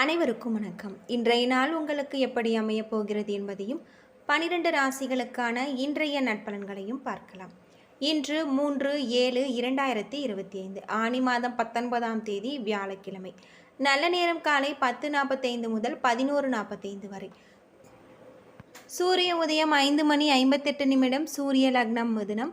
அனைவருக்கும் வணக்கம். இன்றைய நாள் உங்களுக்கு எப்படி அமையப் போகிறது என்பதையும் பனிரெண்டு ராசிகளுக்கான இன்றைய நட்பலன்களையும் பார்க்கலாம். இன்று மூன்று ஏழு இரண்டாயிரத்தி இருபத்தி ஐந்து ஆனி மாதம் பத்தொன்பதாம் தேதி வியாழக்கிழமை. நல்ல நேரம் காலை பத்து நாற்பத்தைந்து முதல் பதினோரு நாற்பத்தைந்து வரை. சூரிய உதயம் ஐந்து மணி ஐம்பத்தெட்டு நிமிடம் சூரிய லக்னம் மிதுனம்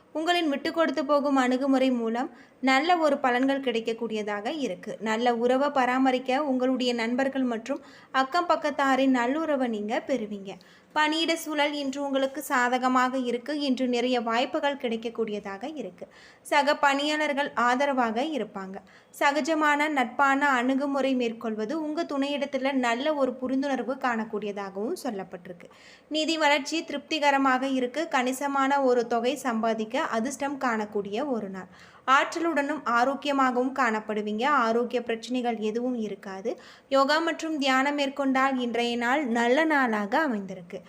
உங்களின் விட்டு கொடுத்து போகும் அணுகுமுறை மூலம் நல்ல ஒரு பலன்கள் கிடைக்கக்கூடியதாக இருக்கு. நல்ல உறவை பராமரிக்க உங்களுடைய நண்பர்கள் மற்றும் அக்கம் பக்கத்தாரின் நல்லுறவை நீங்கள் பெறுவீங்க. பணியிட சூழல் இன்று உங்களுக்கு சாதகமாக இருக்கு. இன்று நிறைய வாய்ப்புகள் கிடைக்கக்கூடியதாக இருக்கு. சக பணியாளர்கள் ஆதரவாக இருப்பாங்க. சகஜமான நட்பான அணுகுமுறை மேற்கொள்வது உங்கள் துணையிடத்தில் நல்ல ஒரு புரிந்துணர்வு காணக்கூடியதாகவும் சொல்லப்பட்டிருக்கு. நிதி வளர்ச்சி திருப்திகரமாக இருக்கு. கணிசமான ஒரு தொகை சம்பாதிக்க அதிர்ஷ்டம் காணக்கூடிய ஒரு நாள். ஆற்றலுடனும் ஆரோக்கியமாகவும் காணப்படுவீங்க. ஆரோக்கிய பிரச்சனைகள் எதுவும் இருக்காது. யோகா மற்றும் தியானம் மேற்கொண்டால் இன்றைய நாள் நல்ல நாளாக அமைந்திருக்கு.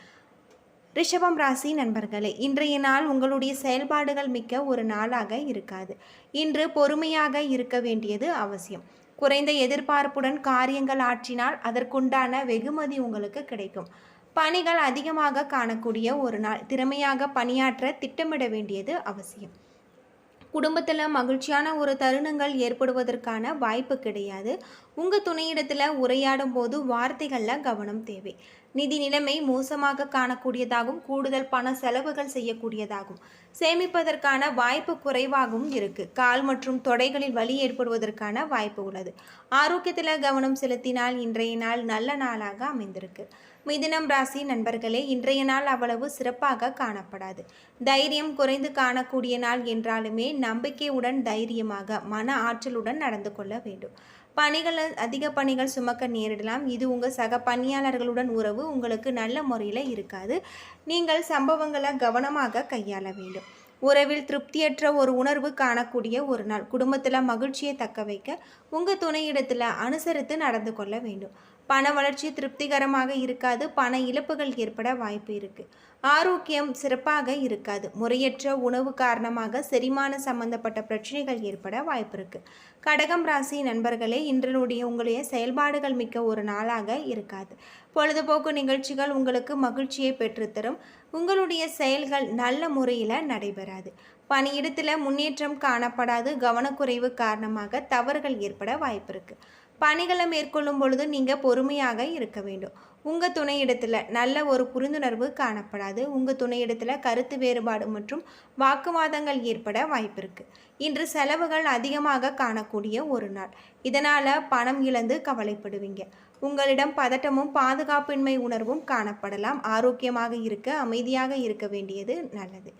ரிஷபம் ராசி நண்பர்களே இன்றைய நாள் உங்களுடைய செயல்பாடுகள் மிக்க ஒரு நாளாக இருக்காது. இன்று பொறுமையாக இருக்க வேண்டியது அவசியம். குறைந்த எதிர்பார்ப்புடன் காரியங்கள் ஆற்றினால் அதற்குண்டான வெகுமதி உங்களுக்கு கிடைக்கும். பணிகள் அதிகமாக காணக்கூடிய ஒரு நாள். திறமையாக பணியாற்ற திட்டமிட வேண்டியது அவசியம். குடும்பத்தில் மகிழ்ச்சியான ஒரு தருணங்கள் ஏற்படுவதற்கான வாய்ப்பு கிடையாது. உங்கள் துணையிடத்தில் உரையாடும் போது வார்த்தைகளில் கவனம் தேவை. நிதி நிலைமை மோசமாக காணக்கூடியதாகவும் கூடுதல் பண செலவுகள் செய்யக்கூடியதாகும். சேமிப்பதற்கான வாய்ப்பு குறைவாகவும் இருக்கு. கால் மற்றும் தொடைகளில் வலி ஏற்படுவதற்கான வாய்ப்பு உள்ளது. ஆரோக்கியத்தில் கவனம் செலுத்தினால் இன்றைய நாள் நல்ல நாளாக அமைந்திருக்கு. மிதினம் ராசி நண்பர்களே இன்றைய நாள் அவ்வளவு சிறப்பாக காணப்படாது. தைரியம் குறைந்து காணக்கூடிய நாள் என்றாலுமே நம்பிக்கையுடன் தைரியமாக மன ஆற்றலுடன் நடந்து கொள்ள வேண்டும். பணிகள் அதிக பணிகள் சுமக்க நேரிடலாம். இது உங்கள் சக பணியாளர்களுடன் உறவு. உங்களுக்கு நல்ல முறையில் இருக்காது. நீங்கள் சம்பவங்களை கவனமாக கையாள வேண்டும். உறவில் திருப்தியற்ற ஒரு உணர்வு காணக்கூடிய ஒரு நாள். குடும்பத்தில் மகிழ்ச்சியை தக்க வைக்க உங்கள் துணையிடத்தில் அனுசரித்து நடந்து கொள்ள வேண்டும். பண வளர்ச்சி திருப்திகரமாக இருக்காது. பண இழப்புகள் ஏற்பட வாய்ப்பு இருக்குது ஆரோக்கியம் சிறப்பாக இருக்காது. முறையற்ற உணவு காரணமாக செரிமான சம்பந்தப்பட்ட பிரச்சனைகள் ஏற்பட வாய்ப்பு இருக்குது கடகம் ராசி நண்பர்களே இன்றனுடைய உங்களுடைய செயல்பாடுகள் மிக்க ஒரு நாளாக இருக்காது. பொழுதுபோக்கு நிகழ்ச்சிகள் உங்களுக்கு மகிழ்ச்சியை பெற்றுத்தரும். உங்களுடைய செயல்கள் நல்ல முறையில் நடைபெறாது. பணியிடத்தில் முன்னேற்றம் காணப்படாது. கவனக்குறைவு காரணமாக தவறுகள் ஏற்பட வாய்ப்பு இருக்குது பணிகளை மேற்கொள்ளும் பொழுது நீங்கள் பொறுமையாக இருக்க வேண்டும். உங்கள் துணையிடத்தில் நல்ல ஒரு புரிந்துணர்வு காணப்படாது. உங்கள் துணையிடத்தில் கருத்து வேறுபாடு மற்றும் வாக்குவாதங்கள் ஏற்பட வாய்ப்பு இருக்குது இன்று செலவுகள் அதிகமாக காணக்கூடிய ஒரு நாள். இதனால் பணம் இழந்து கவலைப்படுவீங்க. உங்களிடம் பதட்டமும் பாதுகாப்பின்மை உணர்வும் காணப்படலாம். ஆரோக்கியமாக இருக்க அமைதியாக இருக்க வேண்டியது நல்லது.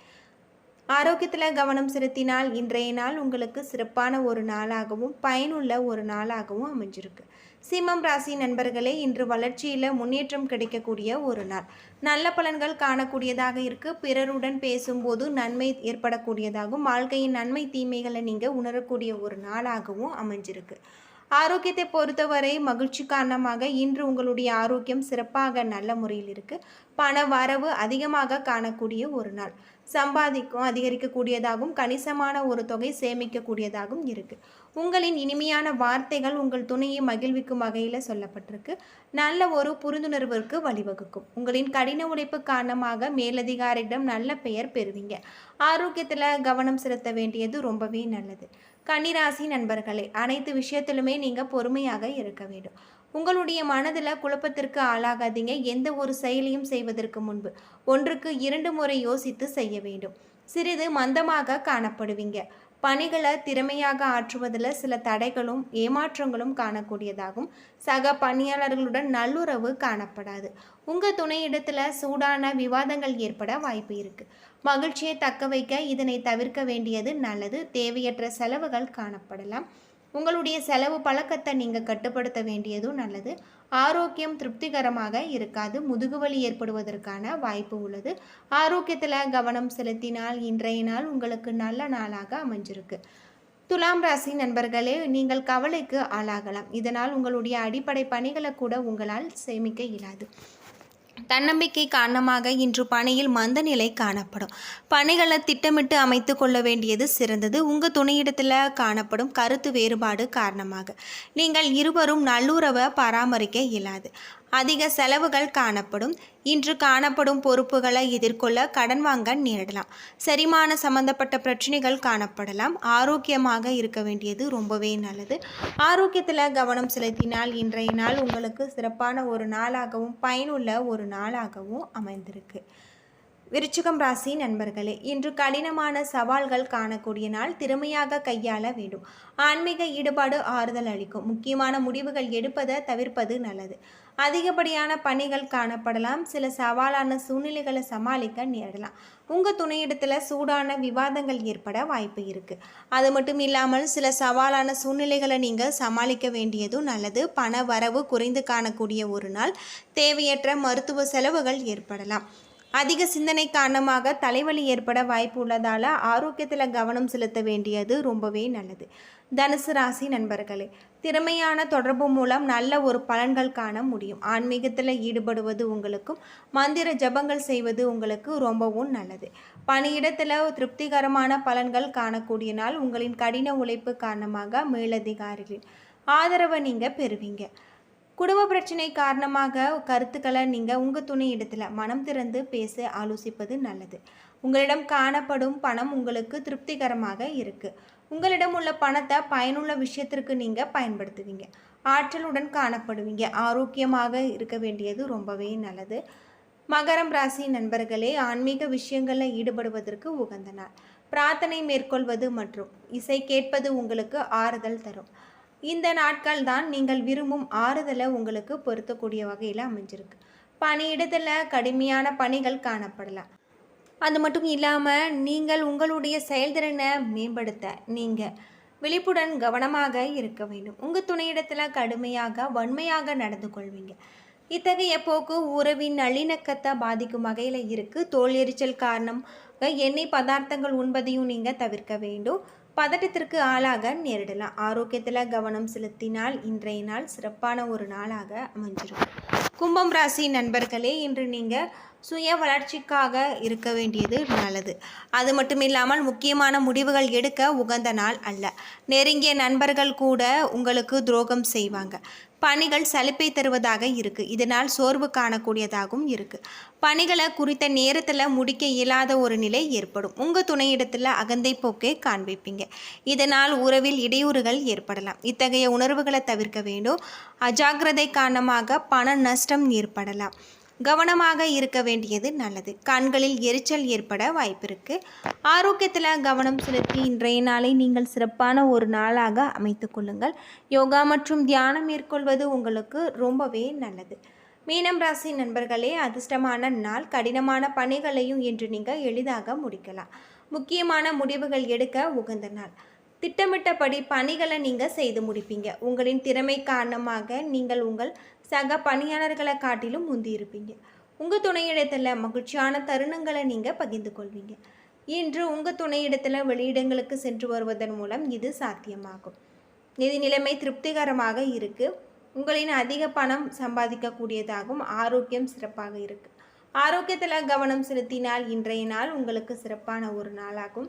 ஆரோக்கியத்தில் கவனம் செலுத்தினால் இன்றைய நாள் உங்களுக்கு சிறப்பான ஒரு நாளாகவும் பயனுள்ள ஒரு நாளாகவும் அமைஞ்சிருக்கு. சிம்மம் ராசி நண்பர்களே இன்று வளர்ச்சியில் முன்னேற்றம் கிடைக்கக்கூடிய ஒரு நாள். நல்ல பலன்கள் காணக்கூடியதாக இருக்கு. பிறருடன் பேசும்போது நன்மை ஏற்படக்கூடியதாகவும் வாழ்க்கையின் நன்மை தீமைகளை நீங்கள் உணரக்கூடிய ஒரு நாளாகவும் அமைஞ்சிருக்கு. ஆரோக்கியத்தை பொறுத்தவரை மகிழ்ச்சி காரணமாக இன்று உங்களுடைய ஆரோக்கியம் சிறப்பாக நல்ல முறையில் இருக்குது பண வரவு அதிகமாக காணக்கூடிய ஒரு நாள். சம்பாதிக்கும் அதிகரிக்கக்கூடியதாகவும் கணிசமான ஒரு தொகை சேமிக்கக்கூடியதாகவும் இருக்குது உங்களின் இனிமையான வார்த்தைகள் உங்கள் துணையை மகிழ்விக்கும் வகையில் சொல்லப்பட்டிருக்கு. நல்ல ஒரு புரிந்துணர்விற்கு வழிவகுக்கும். உங்களின் கடின உழைப்பு காரணமாக மேலதிகாரியிடம் நல்ல பெயர் பெறுவீங்க. ஆரோக்கியத்தில் கவனம் செலுத்த வேண்டியது ரொம்பவே நல்லது. கன்னிராசி நண்பர்களே அனைத்து விஷயத்திலுமே நீங்கள் பொறுமையாக இருக்க வேண்டும். உங்களுடைய மனதில் குழப்பத்திற்கு ஆளாகாதீங்க. எந்த ஒரு செயலையும் செய்வதற்கு முன்பு ஒன்றுக்கு இரண்டு முறை யோசித்து செய்ய வேண்டும். சிறிது மந்தமாக காணப்படுவீங்க. பணிகளை திறமையாக ஆற்றுவதில் சில தடைகளும் ஏமாற்றங்களும் காணக்கூடியதாகும். சக பணியாளர்களுடன் நல்லுறவு காணப்படாது. உங்கள் துணையிடத்தில் சூடான விவாதங்கள் ஏற்பட வாய்ப்பு இருக்குது மகிழ்ச்சியை தக்க வைக்க இதனை தவிர்க்க வேண்டியது நல்லது. தேவையற்ற செலவுகள் காணப்படலாம். உங்களுடைய செலவு பழக்கத்தை நீங்கள் கட்டுப்படுத்த வேண்டியதும் நல்லது. ஆரோக்கியம் திருப்திகரமாக இருக்காது. முதுகுவலி ஏற்படுவதற்கான வாய்ப்பு உள்ளது. ஆரோக்கியத்தில் கவனம் செலுத்தினால் இன்றைய நாள் உங்களுக்கு நல்ல நாளாக அமைஞ்சிருக்கு. துலாம் ராசி நண்பர்களே நீங்கள் கவலைக்கு ஆளாகலாம். இதனால் உங்களுடைய அடிப்படை பணிகளை கூட உங்களால் சேமிக்க இயலாது. தன்னம்பிக்கை காரணமாக இன்று பணியில் மந்த நிலை காணப்படும். பணிகளை திட்டமிட்டு அமைத்து கொள்ள வேண்டியது சிறந்தது. உங்கள் துணையிடத்தில் காணப்படும் கருத்து வேறுபாடு காரணமாக. நீங்கள் இருவரும் நல்லுறவை பராமரிக்க இயலாது. அதிக செலவுகள் காணப்படும். இன்று காணப்படும் பொறுப்புகளை எதிர்கொள்ள கடன் வாங்க நேரிடலாம். செரிமான சம்பந்தப்பட்ட பிரச்சனைகள் காணப்படலாம். ஆரோக்கியமாக இருக்க வேண்டியது ரொம்பவே நல்லது. ஆரோக்கியத்தில் கவனம் செலுத்தினால் இன்றைய நாள் உங்களுக்கு சிறப்பான ஒரு நாளாகவும் பயனுள்ள ஒரு நாளாகவும் அமைந்திருக்கு. விருச்சிகம் ராசி நண்பர்களே இன்று கடினமான சவால்கள் காணக்கூடிய நாள் திறமையாக கையாள வேண்டும். ஆன்மீக ஈடுபாடு ஆறுதல் அளிக்கும். முக்கியமான முடிவுகள் எடுப்பதை தவிர்ப்பது நல்லது. அதிகப்படியான பணிகள் காணப்படலாம். சில சவாலான சூழ்நிலைகளை சமாளிக்க நேரலாம் உங்கள் துணையிடத்தில் சூடான விவாதங்கள் ஏற்பட வாய்ப்பு இருக்குது அது மட்டும் இல்லாமல் சில சவாலான சூழ்நிலைகளை நீங்கள் சமாளிக்க வேண்டியதும் நல்லது. பண வரவு குறைந்து காணக்கூடிய ஒரு நாள். தேவையற்ற மருத்துவ செலவுகள் ஏற்படலாம். அதிக சிந்தனை காரணமாக தலைவலி ஏற்பட வாய்ப்பு உள்ளதால் ஆரோக்கியத்தில் கவனம் செலுத்த வேண்டியது ரொம்பவே நல்லது. தனுசு ராசி நண்பர்களே திறமையான தொடர்பு மூலம் நல்ல ஒரு பலன்கள் காண முடியும். ஆன்மீகத்தில் ஈடுபடுவது உங்களுக்கும் மந்திர ஜபங்கள் செய்வது உங்களுக்கு ரொம்பவும் நல்லது. பணியிடத்தில் திருப்திகரமான பலன்கள் காணக்கூடிய நாள் உங்களின் கடின உழைப்பு காரணமாக மேலதிகாரிகளின் ஆதரவை நீங்கள் பெறுவீங்க. குடும்ப பிரச்சனை காரணமாக கருத்துக்களை நீங்கள் உங்கள் துணை இடத்துல மனம் திறந்து பேச ஆலோசிப்பது நல்லது. உங்களிடம் காணப்படும் பணம் உங்களுக்கு திருப்திகரமாக இருக்குது உங்களிடம் உள்ள பணத்தை பயனுள்ள விஷயத்திற்கு நீங்கள் பயன்படுத்துவீங்க. ஆற்றலுடன் காணப்படுவீங்க. ஆரோக்கியமாக இருக்க வேண்டியது ரொம்பவே நல்லது. மகரம் ராசி நண்பர்களே ஆன்மீக விஷயங்களில் ஈடுபடுவதற்கு உகந்த நாள். பிரார்த்தனை மேற்கொள்வது மற்றும் இசை கேட்பது உங்களுக்கு ஆறுதல் தரும். இந்த நாட்கள் தான் நீங்கள் விரும்பும் ஆறுதலை உங்களுக்கு பொருத்தக்கூடிய வகையில் அமைஞ்சிருக்கு. பணியிடத்தில் கடுமையான பணிகள் காணப்படலாம். அது மட்டும் இல்லாமல் நீங்கள் உங்களுடைய செயல்திறனை மேம்படுத்த நீங்கள் விழிப்புடன் கவனமாக இருக்க வேண்டும். உங்கள் துணையிடத்தில் கடுமையாக வன்மையாக நடந்து கொள்வீங்க. இத்தகைய போக்கு உறவின் நல்லிணக்கத்தை பாதிக்கும் வகையில் இருக்குது தோல் எரிச்சல் காரணம் எண்ணெய் பதார்த்தங்கள் உண்பதையும் நீங்கள் தவிர்க்க வேண்டும். பதட்டத்திற்கு ஆளாக நேரிடலாம். ஆரோக்கியத்தில் கவனம் செலுத்தினால் இன்றைய நாள் சிறப்பான ஒரு நாளாக அமைஞ்சிடும் கும்பம் ராசி நண்பர்களே இன்று நீங்கள் சுய வளர்ச்சிக்காக இருக்க வேண்டியது நல்லது. அது மட்டும் இல்லாமல் முக்கியமான முடிவுகள் எடுக்க உகந்த நாள் அல்ல. நெருங்கிய நண்பர்கள் கூட உங்களுக்கு துரோகம் செய்வாங்க. பணிகள் சலிப்பை தருவதாக இருக்குது இதனால் சோர்வு காணக்கூடியதாகவும் இருக்குது பணிகளை குறித்த நேரத்தில் முடிக்க இயலாத ஒரு நிலை ஏற்படும். உங்கள் துணையிடத்தில் அகந்தை போக்கே காண்பிப்பீங்க. இதனால் உறவில் இடையூறுகள் ஏற்படலாம். இத்தகைய உணர்வுகளை தவிர்க்க வேண்டும். அஜாக்கிரதை காரணமாக பண நஷ்டம் ஏற்படலாம். கவனமாக இருக்க வேண்டியது நல்லது. கண்களில் எரிச்சல் ஏற்பட வாய்ப்பிருக்கு. ஆரோக்கியத்தில் கவனம் செலுத்தி இன்றைய நாளை நீங்கள் சிறப்பான ஒரு நாளாக அமைத்து கொள்ளுங்கள். யோகா மற்றும் தியானம் மேற்கொள்வது உங்களுக்கு ரொம்பவே நல்லது. மீனம் ராசி நண்பர்களே அதிர்ஷ்டமான நாள். கடினமான பணிகளையும் இன்று நீங்கள் எளிதாக முடிக்கலாம். முக்கியமான முடிவுகள் எடுக்க உகந்த நாள். திட்டமிட்டபடி பணிகளை நீங்கள் செய்து முடிப்பீங்க. உங்களின் திறமை காரணமாக நீங்கள் உங்கள் சக பணியாளர்களை காட்டிலும் முந்தி இருப்பீங்க உங்கள் துணையிடத்தில் மகிழ்ச்சியான தருணங்களை நீங்கள் பகிர்ந்து கொள்வீங்க. இன்று உங்கள் துணையிடத்தில் வெளியிடங்களுக்கு சென்று வருவதன் மூலம் இது சாத்தியமாகும். நிதி நிலைமை திருப்திகரமாக இருக்குது உங்களின் அதிக பணம் சம்பாதிக்கக்கூடியதாகவும் ஆரோக்கியம் சிறப்பாக இருக்குது ஆரோக்கியத்தில் கவனம் செலுத்தினால் இன்றைய நாள் உங்களுக்கு சிறப்பான ஒரு நாளாகும்.